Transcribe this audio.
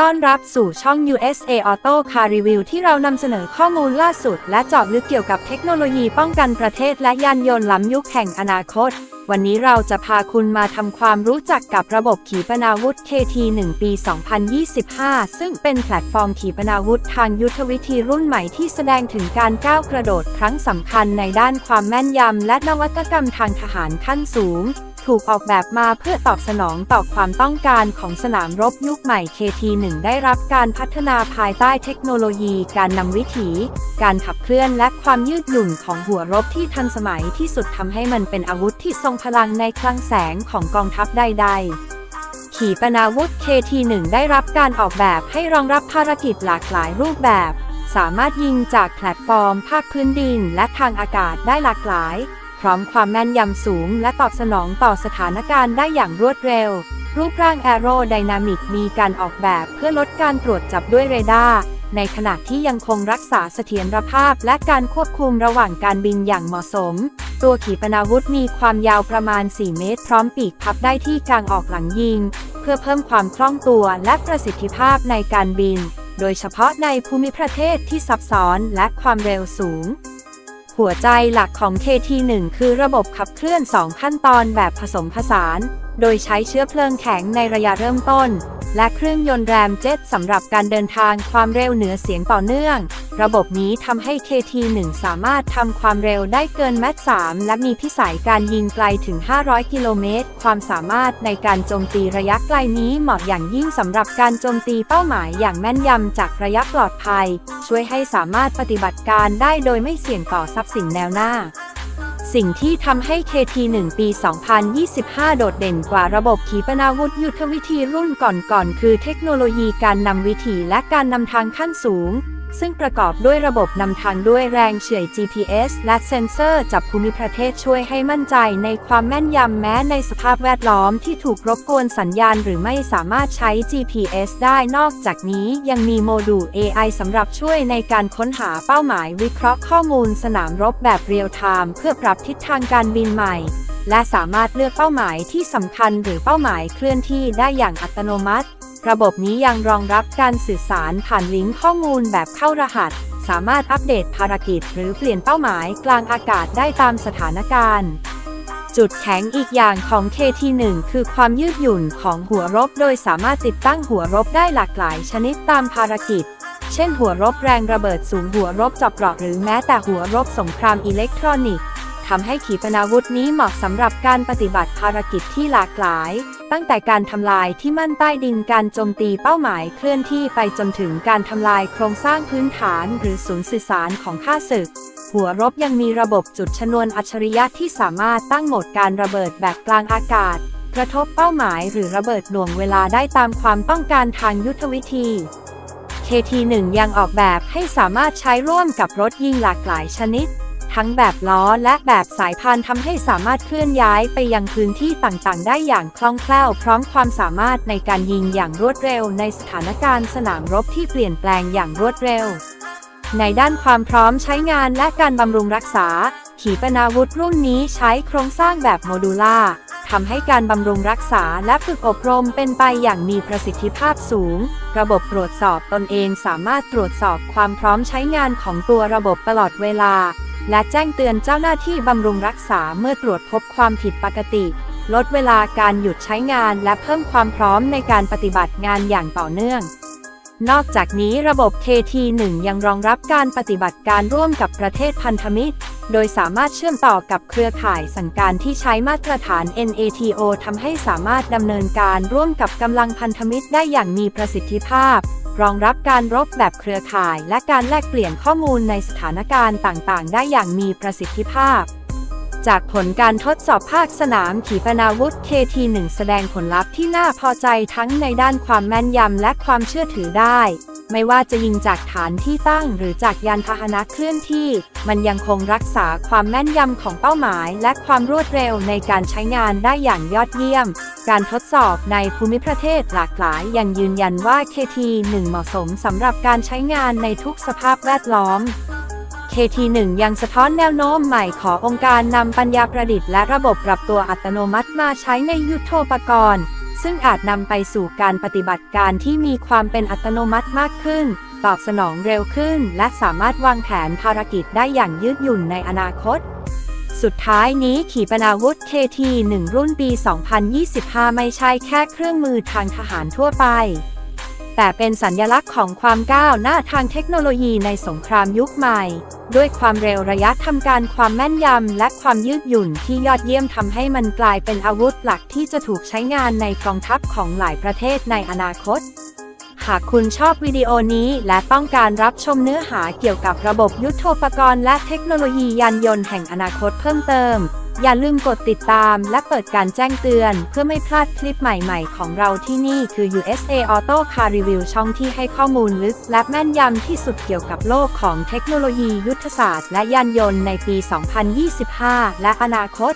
ต้อนรับสู่ช่อง USA Auto Car Review ที่เรานำเสนอข้อมูลล่าสุด และเจาะลึกเกี่ยวกับเทคโนโลยีป้องกันประเทศและยานยนต์ล้ำยุคแห่งอนาคต วันนี้เราจะพาคุณมาทำความรู้จักกับระบบขีปนาวุธ KT-1 ปี 2025 ซึ่งเป็นแพลตฟอร์มขีปนาวุธทางยุทธวิธีรุ่นใหม่ที่แสดงถึงการก้าวกระโดดครั้งสำคัญในด้านความแม่นยำและนวัตกรรมทางทหารขั้นสูง ถูกออกแบบมาเพื่อตอบสนองต่อความต้องการของสนามรบยุคใหม่ KT-1 ได้รับการพัฒนาภายใต้เทคโนโลยีการนำวิถี การขับเคลื่อนและความยืดหยุ่นของหัวรบที่ทันสมัยที่สุดทำให้มันเป็นอาวุธที่ทรงพลังในคลังแสงของกองทัพใด ๆขีปนาวุธ KT-1 ได้รับการออกแบบให้รองรับภารกิจหลากหลายรูปแบบ สามารถยิงจากแพลตฟอร์ม ภาคพื้นดิน และทางอากาศได้หลากหลาย ร้อมความแม่นยำสูง และตอบสนองต่อสถานการณ์ได้อย่างรวดเร็ว รูปร่างแอโรไดนามิกมีการออกแบบเพื่อลดการตรวจจับด้วยเรดาร์ในขณะที่ยังคงรักษาเสถียรภาพและการควบคุมระหว่างการบินอย่างเหมาะสม ตัวขีปนาวุธมีความยาวประมาณ 4 เมตร พร้อมปีกพับได้ที่กลางออกหลังยิง เพื่อเพิ่มความคล่องตัวและประสิทธิภาพในการบิน โดยเฉพาะในภูมิประเทศที่ซับซ้อนและความเร็วสูง หัวใจหลักของ KT1 คือระบบขับเคลื่อน 2 ขั้นตอนแบบผสมผสาน โดยใช้เชื้อเพลิงแข็งในระยะเริ่มต้น และเครื่องยนต์แรมเจ็ตสำหรับการเดินทางความเร็วเหนือเสียงต่อเนื่อง ระบบนี้ทำให้ KT1 สามารถทำความเร็วได้เกินแมต3และมีพิสัยการยิงไกลถึง 500 กิโลเมตร ความสามารถในการโจมตีระยะไกลนี้เหมาะอย่างยิ่งสำหรับการโจมตีเป้าหมายอย่างแม่นยำจากระยะปลอดภัย ช่วยให้สามารถปฏิบัติการได้โดยไม่เสี่ยงต่อทรัพย์สินแนวหน้า สิ่งที่ทำให้ KT1 ปี 2025 โดดเด่นกว่าระบบขีปนาวุธยุทธวิธีรุ่นก่อนๆ คือเทคโนโลยีการนำวิถีและการนำทางขั้นสูง ซึ่งประกอบด้วยระบบนำทางด้วยแรงเฉื่อย GPS และเซ็นเซอร์จับภูมิประเทศช่วยให้มั่นใจในความแม่นยำแม้ในสภาพแวดล้อมที่ถูกรบกวนสัญญาณหรือไม่สามารถใช้ GPS ได้นอกจากนี้ยังมีโมดูล AI สำหรับช่วยในการค้นหาเป้าหมายวิเคราะห์ข้อมูลสนามรบแบบเรียลไทม์เพื่อปรับทิศทางการบินใหม่และสามารถเลือกเป้าหมายที่สำคัญหรือเป้าหมายเคลื่อนที่ได้อย่างอัตโนมัติ ระบบนี้ยังรองรับการสื่อสารผ่านลิงก์ข้อมูลแบบเข้ารหัส สามารถอัปเดตภารกิจ หรือเปลี่ยนเป้าหมายกลางอากาศได้ตามสถานการณ์ จุดแข็งอีกอย่างของ KT1 คือความยืดหยุ่นของหัวรบ โดยสามารถติดตั้งหัวรบได้หลากหลายชนิดตามภารกิจ เช่น หัวรบแรงระเบิดสูงหัวรบจาะเกราะหรือแม้แต่หัวรบสงครามอิเล็กทรอนิกส์ ทำให้ขีปนาวุธนี้เหมาะสำหรับการปฏิบัติภารกิจที่หลากหลาย ตั้งแต่การทำลายที่มั่นใต้ดินการโจมตีเป้าหมายเคลื่อนที่ไปจนถึงการทำลายโครงสร้างพื้นฐานหรือศูนย์สื่อสารของข้าศึก หัวรบยังมีระบบจุดชนวนอัจฉริยะที่สามารถตั้งโหมดการระเบิดแบบกลางอากาศ กระทบเป้าหมายหรือระเบิดหน่วงเวลาได้ตามความต้องการทางยุทธวิธี KT1 ยังออกแบบให้สามารถใช้ร่วมกับรถยิงหลากหลายชนิด ทั้งแบบล้อและแบบสายพานทำให้สามารถเคลื่อนย้ายไปยังพื้นที่ต่างๆ ได้อย่างคล่องแคล่ว พร้อมความสามารถในการยิงอย่างรวดเร็ว ในสถานการณ์สนามรบที่เปลี่ยนแปลงอย่างรวดเร็ว ในด้านความพร้อมใช้งานและการบำรุงรักษา ขีปนาวุธรุ่นนี้ใช้โครงสร้างแบบโมดูล่าทำให้การบำรุงรักษาและฝึกอบรมเป็นไปอย่างมีประสิทธิภาพสูง ระบบตรวจสอบตนเองสามารถตรวจสอบความพร้อมใช้งานของตัวระบบตลอดเวลา และแจ้งเตือนเจ้าหน้าที่บำรุงรักษาเมื่อตรวจพบความผิดปกติ ลดเวลาการหยุดใช้งานและเพิ่มความพร้อมในการปฏิบัติงานอย่างต่อเนื่อง นอกจากนี้ระบบ KT1 ยังรองรับการปฏิบัติการร่วมกับประเทศพันธมิตร โดยสามารถเชื่อมต่อกับเครือข่ายสั่งการที่ใช้มาตรฐาน NATO ทำให้สามารถดำเนินการร่วมกับกำลังพันธมิตรได้อย่างมีประสิทธิภาพ รองรับการรบแบบเครือข่าย และการแลกเปลี่ยนข้อมูลในสถานการณ์ต่างๆ ได้อย่างมีประสิทธิภาพ จากผลการทดสอบภาคสนามขีปนาวุธ KT1 แสดงผลลัพธ์ที่น่าพอใจทั้งในด้านความแม่นยำและความเชื่อถือได้ ไม่ว่าจะยิงจากฐานที่ตั้งหรือจากยานพาหนะเคลื่อนที่ มันยังคงรักษาความแม่นยำของเป้าหมาย และความรวดเร็วในการใช้งานได้อย่างยอดเยี่ยม การทดสอบในภูมิประเทศหลากหลายยังยืนยันว่า KT1 เหมาะสมสำหรับการใช้งานในทุกสภาพแวดล้อม KT1 ยังสะท้อนแนวโน้มใหม่ขององค์การนำปัญญาประดิษฐ์และระบบปรับตัวอัตโนมัติมาใช้ในยุทโธปกรณ์ ซึ่งอาจนำไปสู่การปฏิบัติการที่มีความเป็นอัตโนมัติมากขึ้น ตอบสนองเร็วขึ้น และสามารถวางแผนภารกิจได้อย่างยืดหยุ่นในอนาคต สุดท้ายนี้ขีปนาวุธ KT-1 รุ่นปี 2025 ไม่ใช่แค่เครื่องมือทางทหารทั่วไป แต่เป็นสัญลักษณ์ของความก้าวหน้าทางเทคโนโลยีในสงครามยุคใหม่ ด้วยความเร็วระยะทำการความแม่นยำและความยืดหยุ่นที่ยอดเยี่ยมทำให้มันกลายเป็นอาวุธหลักที่จะถูกใช้งานในกองทัพของหลายประเทศในอนาคต หากคุณชอบวิดีโอนี้และต้องการรับชมเนื้อหาเกี่ยวกับระบบยุทโธปกรณ์และเทคโนโลยียานยนต์แห่งอนาคตเพิ่มเติม อย่าลืมกดติดตามและเปิดการแจ้งเตือน เพื่อไม่พลาดคลิปใหม่ๆ ของเราที่นี่คือ USA Auto Car Review ช่องที่ให้ข้อมูลลึก และแม่นยำที่สุดเกี่ยวกับโลกของเทคโนโลยียุทธศาสตร์ และยานยนต์ในปี 2025 และอนาคต